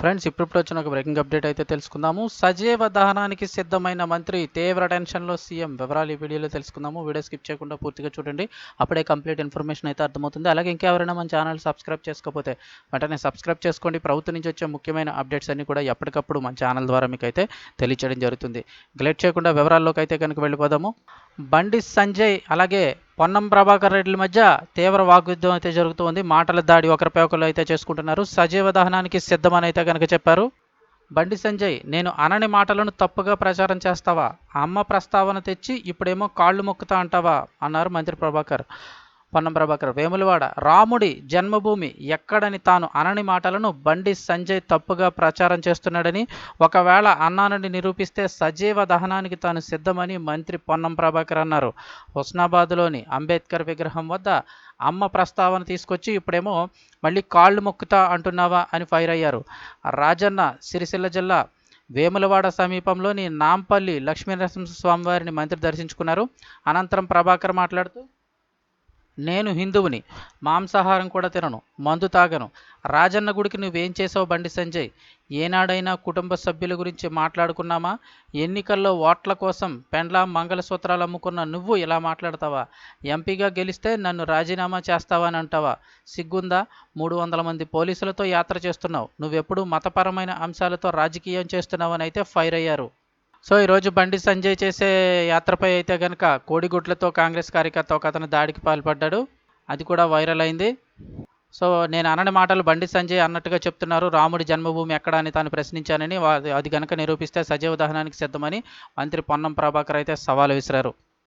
Friends ఇప్పుడు వచ్చిన ఒక బ్రేకింగ్ అప్డేట్ అయితే తెలుసుకుందాము. సజీవ దహనానికి సిద్ధమైన మంత్రి తీవ్ర టెన్షన్లో సీఎం వివరాలు ఈ వీడియోలో తెలుసుకుందాము. వీడియో స్కిప్ చేయకుండా పూర్తిగా చూడండి. అప్పుడే కంప్లీట్ ఇన్ఫర్మేషన్ అయితే అర్థమవుతుంది. అలాగే ఇంకెవరైనా మన ఛానల్ సబ్స్క్రైబ్ చేసుకోకపోతే వెంటనే సబ్స్క్రైబ్ చేసుకోండి. ప్రభుత్వం నుంచి వచ్చే ముఖ్యమైన అప్డేట్స్ అన్ని కూడా ఎప్పటికప్పుడు మన ఛానల్ ద్వారా మీకు అయితే తెలియచేయడం జరుగుతుంది. గ్లేట్ చేయకుండా వివరాల్లోకి అయితే కనుక వెళ్ళిపోదాము. బండి సంజయ్ అలాగే పొన్నం ప్రభాకర్ రెడ్డిల మధ్య తీవ్ర వాగ్యుద్ధం అయితే జరుగుతుంది. మాటల దాడి ఒకరిపై ఒకరు అయితే చేసుకుంటున్నారు. సజీవ దహనానికి సిద్ధమని అయితే కనుక చెప్పారు. బండి సంజయ్ నేను అనని మాటలను తప్పుగా ప్రచారం చేస్తావా? అమ్మ ప్రస్తావన తెచ్చి ఇప్పుడేమో కాళ్ళు మొక్కుతా అంటావా? అన్నారు మంత్రి ప్రభాకర్. పొన్నం ప్రభాకర్ వేములవాడ రాముడి జన్మభూమి ఎక్కడని తాను అనని మాటలను బండి సంజయ్ తప్పుగా ప్రచారం చేస్తున్నాడని ఒకవేళ అన్నానని నిరూపిస్తే సజీవ దహనానికి తాను సిద్ధమని మంత్రి పొన్నం ప్రభాకర్ అన్నారు. హుస్నాబాద్లోని అంబేద్కర్ విగ్రహం వద్ద అమ్మ ప్రస్తావన తీసుకొచ్చి ఇప్పుడేమో మళ్ళీ కాళ్ళు మొక్కుతా అంటున్నావా అని ఫైర్ అయ్యారు. రాజన్న సిరిసిల్ల జిల్లా వేములవాడ సమీపంలోని నాంపల్లి లక్ష్మీనరసింహ స్వామివారిని మంత్రి దర్శించుకున్నారు. అనంతరం ప్రభాకర్ మాట్లాడుతూ నేను హిందువుని మాంసాహారం కూడా తినను మందు తాగను. రాజన్న గుడికి నువ్వేం చేసావు బండి సంజయ్? ఏనాడైనా కుటుంబ సభ్యుల గురించి మాట్లాడుకున్నామా? ఎన్నికల్లో ఓట్ల కోసం పెండ్లా మంగళసూత్రాలు అమ్ముకున్న నువ్వు ఇలా మాట్లాడతావా? ఎంపీగా గెలిస్తే నన్ను రాజీనామా చేస్తావా అని అంటావా? సిగ్గుందా? మూడు వందల మంది పోలీసులతో యాత్ర చేస్తున్నావు. నువ్వెప్పుడు మతపరమైన అంశాలతో రాజకీయం చేస్తున్నావని అయితే ఫైర్ అయ్యారు. సో ఈరోజు బండి సంజయ్ చేసే యాత్రపై అయితే కనుక కోడిగుడ్లతో కాంగ్రెస్ కార్యకర్త ఒక అతను దాడికి పాల్పడ్డాడు. అది కూడా వైరల్ అయింది. సో నేను అనని మాటలు బండి సంజయ్ అన్నట్టుగా చెప్తున్నారు. రాముడి జన్మభూమి ఎక్కడ అని తాను ప్రశ్నించానని అది కనుక నిరూపిస్తే సజీవ దహనానికి సిద్ధమని మంత్రి పొన్నం ప్రభాకర్ అయితే సవాల్ విసిరారు.